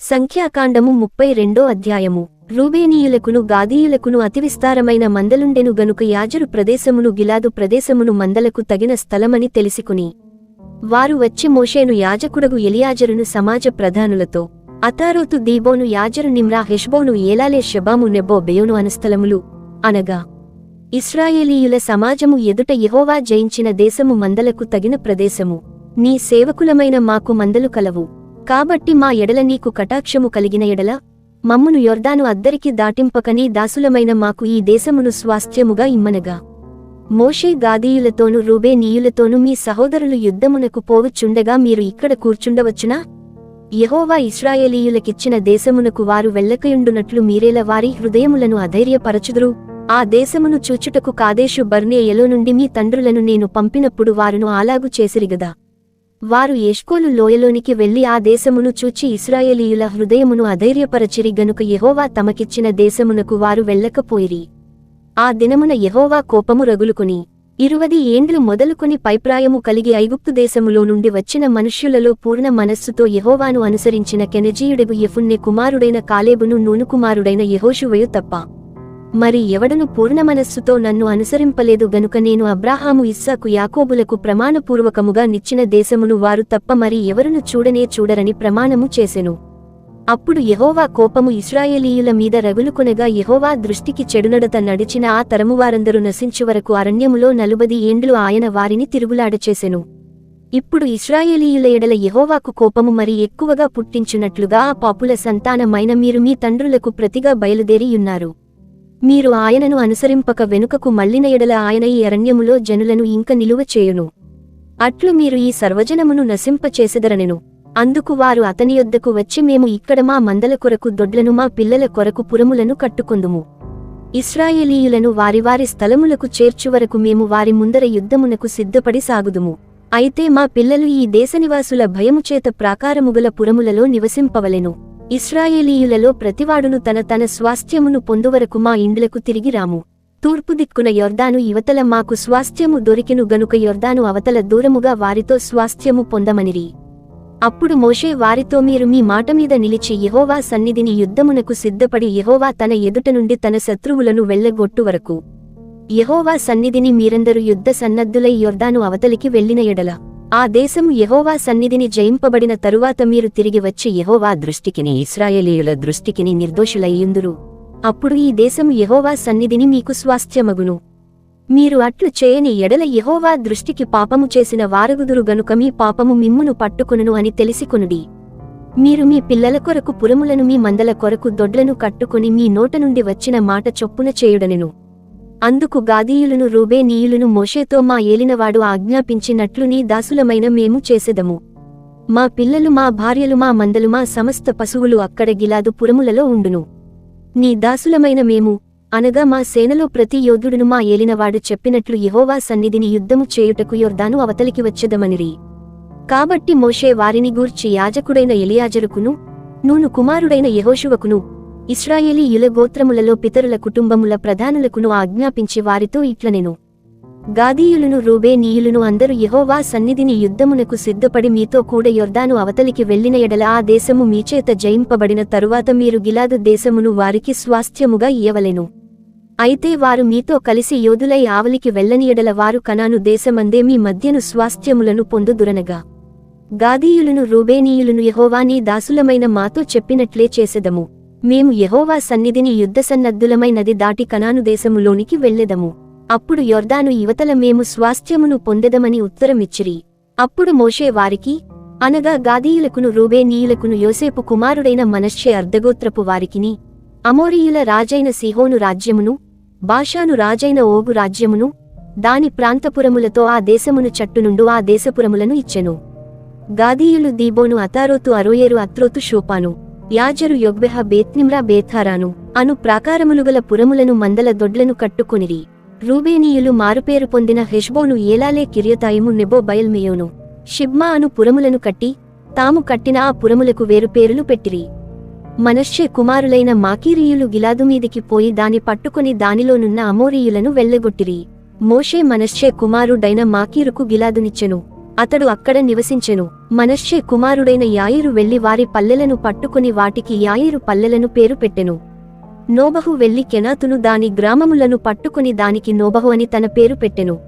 సంఖ్యాకాండము ముప్పై రెండో అధ్యాయము. రూబేనీయులకును గాదీయులకును అతి విస్తారమైన మందలుండెను గనుక యాజరు ప్రదేశమును గిలాదు ప్రదేశమును మందలకు తగిన స్థలమని తెలిసికుని. వారు వచ్చి మోషేను యాజకుడగు ఎలియాజరును సమాజ ప్రధానులతో అతారోతు దీబోను యాజరు నిమ్రా హెష్బోను ఏలాలే షబాము నెబ్బో బెయోను అనస్థలములు అనగా ఇస్రాయేలీయుల సమాజము ఎదుట యహోవా జయించిన దేశము మందలకు తగిన ప్రదేశము. నీ సేవకులమైన మాకు మందలు కలవు. కాబట్టి మా ఎడల నీకు కటాక్షము కలిగిన ఎడల మమ్మును యొర్దాను అద్దరికి దాటింపకని దాసులమైన మాకు ఈ దేశమును స్వాస్థ్యముగా ఇమ్మనగా. మోషే గాదీయులతోనూ రూబేనీయులతోనూ మీ సహోదరులు యుద్ధమునకు పోవచ్చుండగా మీరు ఇక్కడ కూర్చుండవచ్చునా? యహోవా ఇస్రాయేలీయులకిచ్చిన దేశమునకు వారు వెళ్ళకయుండునట్లు మీరేల వారి హృదయములను అధైర్యపరచుదురు? ఆ దేశమును చూచుటకు కాదేశు బర్నేయలో నుండి మీ తండ్రులను నేను పంపినప్పుడు వారును అలాగు చేసిరిగదా? వారు ఎష్కోలు లోయలోనికి వెళ్ళి ఆ దేశమును చూచి ఇస్రాయేలీయుల హృదయమును అధైర్యపరచిరి గనుక యహోవా తమకిచ్చిన దేశమునకు వారు వెళ్ళకపోయిరి. ఆ దినమున యెహోవా కోపము రగులుకుని ఇరువది ఏండ్లు మొదలుకొని పైప్రాయము కలిగి ఐగుప్తు దేశములో నుండి వచ్చిన మనుష్యులలో పూర్ణ మనస్సుతో యహోవాను అనుసరించిన కెనజీయుడెగు యెఫున్నె కుమారుడైన కాలేబును నూను కుమారుడైన తప్ప. మరి ఎవడను పూర్ణ మనస్సుతో నన్ను అనుసరింపలేదు గనుక నేను అబ్రాహాము ఇస్సాకు యాకోబులకు ప్రమాణపూర్వకముగా నిచ్చిన దేశమును వారు తప్ప మరి ఎవరును చూడనే చూడరని ప్రమాణము చేసెను. అప్పుడు యహోవా కోపము ఇస్రాయేలీయుల మీద రగులుకొనగా యహోవా దృష్టికి చెడునడత నడిచిన ఆ తరమువారందరూ నశించు వరకు అరణ్యములో నలుబది ఏండ్లు ఆయన వారిని తిరుగులాడచేసెను. ఇప్పుడు ఇస్రాయేలీయుల ఎడల యహోవాకు కోపము మరి ఎక్కువగా పుట్టించున్నట్లుగా ఆ పాపుల సంతానమైన మీరు మీ తండ్రులకు ప్రతిగా బయలుదేరియున్నారు. మీరు ఆయనను అనుసరింపక వెనుకకు మళ్ళిన ఎడల ఆయన ఈ అరణ్యములో జనులను ఇంక నిలువ చేయును. అట్లు మీరు ఈ సర్వజనమును నశింపచేసెదరనెను అందుకు వారు అతని యొద్దకు వచ్చి మేము ఇక్కడ మా మందల కొరకు దొడ్లను మా పిల్లల కొరకు పురములను కట్టుకొందుము. ఇస్రాయేలీయులను వారి వారి స్థలములకు చేర్చువరకు మేము వారి ముందర యుద్ధమునకు సిద్ధపడి సాగుదుము. అయితే మా పిల్లలు ఈ దేశనివాసుల భయముచేత ప్రాకారముగల పురములలో నివసింపవలెను. ఇస్రాయేలీయులలో ప్రతివాడును తన తన స్వాస్థ్యమును పొందువరకు మా ఇండ్లకు తిరిగి రాము. తూర్పు దిక్కున యొర్దాను ఇవతల మాకు స్వాస్థ్యము దొరికిను గనుక యొర్దాను అవతల దూరముగా వారితో స్వాస్థ్యము పొందమనిరి. అప్పుడు మోషే వారితో మీరు మీ మాట మీద నిలిచి యహోవా సన్నిధిని యుద్ధమునకు సిద్ధపడి యహోవా తన ఎదుట నుండి తన శత్రువులను వెళ్ళగొట్టు వరకు. యహోవా సన్నిధిని మీరందరూ యుద్ధ సన్నద్ధులై యొర్దాను అవతలికి వెళ్ళిన ఎడల. ఆ దేశము యహోవా సన్నిధిని జయింపబడిన తరువాత మీరు తిరిగి వచ్చి యహోవా దృష్టికిని ఇస్రాయేలీయుల దృష్టికిని నిర్దోషులయ్యుందురు. అప్పుడు ఈ దేశము యహోవా సన్నిధిని మీకు స్వాస్థ్యమగును. మీరు అట్లు చేయని ఎడల యహోవా దృష్టికి పాపము చేసిన వారగుదురు గనుక మీ పాపము మిమ్మును పట్టుకొనును అని తెలిసికొనుడి. మీరు మీ పిల్లల కొరకు పురములను మీ మందల కొరకు దొడ్లను కట్టుకుని మీ నోట నుండి వచ్చిన మాట చొప్పున చేయుడనెను. అందుకు గాదీయులను రూబేనీయులను మోషేతో మా ఏలినవాడు ఆజ్ఞాపించినట్లు నీ దాసులమైన మేము చేసెదము. మా పిల్లలు మా భార్యలు మా మందలు మా సమస్త పశువులు అక్కడ గిలాదు పురములలో ఉండును. నీ దాసులమైన మేము అనగా మా సేనలో ప్రతి యోధుడును మా ఏలినవాడు చెప్పినట్లు యెహోవా సన్నిధిని యుద్ధము చేయుటకు యొర్దాను అవతలికి వచ్చెదమనిరి. కాబట్టి మోషే వారిని గూర్చి యాజకుడైన ఎలియాజరుకును నూను కుమారుడైన యహోశువకును ఇస్రాయేలీయుల గోత్రములలో పితరుల కుటుంబముల ప్రధానులకును ఆజ్ఞాపించి వారితో ఇట్లనెను. గాదీయులను రూబేనీయులను అందరూ యహోవా సన్నిధిని యుద్ధమునకు సిద్ధపడి మీతో కూడా యొర్దాను అవతలికి వెళ్ళిన ఎడల ఆ దేశము మీచేత జయింపబడిన తరువాత మీరు గిలాదు దేశమును వారికి స్వాస్థ్యముగా ఇయ్యవలెను. అయితే వారు మీతో కలిసి యోధులై ఆవలికి వెళ్ళని ఎడల వారు కనాను దేశమందే మీ మధ్యను స్వాస్థ్యములను పొందుదురనగా. గాదీయులను రూబేనీయులను యెహోవానీ దాసులమైన మాతో చెప్పినట్లే చేసెదము. మేము యహోవా సన్నిధిని యుద్ధసన్నద్ధులమైనది దాటి కనాను దేశములోనికి వెళ్ళెదము. అప్పుడు యొర్దాను యువతల మేము స్వాస్థ్యమును పొందెదమని ఉత్తరమిచ్చిరి. అప్పుడు మోషే వారికి అనగా గాదీయులకును రూబేనీయులకును యోసేపు కుమారుడైన మనశ్చే అర్ధగోత్రపు వారికిని అమోరీయుల రాజైన సిహోను రాజ్యమును బాషాను రాజైన ఓగు రాజ్యమును దాని ప్రాంతపురములతో ఆ దేశమును చట్టునుండు ఆ దేశపురములను ఇచ్చెను. గాదీయులు దీబోను అతారోతు అరోయేరు అత్రోతు షోపాను. యాజరు యొగ్బెహ బేత్నిమ్రా బేథారాను అను ప్రాకారములుగల పురములను మందల దొడ్లను కట్టుకొనిరి. రూబేనీయులు మారుపేరు పొందిన హెష్బోను ఏలాలే కిర్యతాయిము నెబో బయల్మేయోను. షిబ్మా అను పురములను కట్టి తాము కట్టిన ఆ పురములకు వేరు పేరులు పెట్టిరి. మనశ్శే కుమారులైన మాకీరీయులు గిలాదు మీదికి పోయి దాని పట్టుకుని దానిలోనున్న అమోరీయులను వెళ్ళగొట్టిరి మోషే మనశ్శే కుమారుడైన మాకీరుకు గిలాదునిచ్చెను. అతడు అక్కడ నివసించెను. మనశ్శే కుమారుడైన యాయిరు వెళ్ళి వారి పల్లెలను పట్టుకుని వాటికి యాయిరు పల్లెలను పేరు పెట్టెను. నోబహు వెళ్ళి కెనాతును దాని గ్రామములను పట్టుకుని దానికి నోబహు అని తన పేరు పెట్టెను.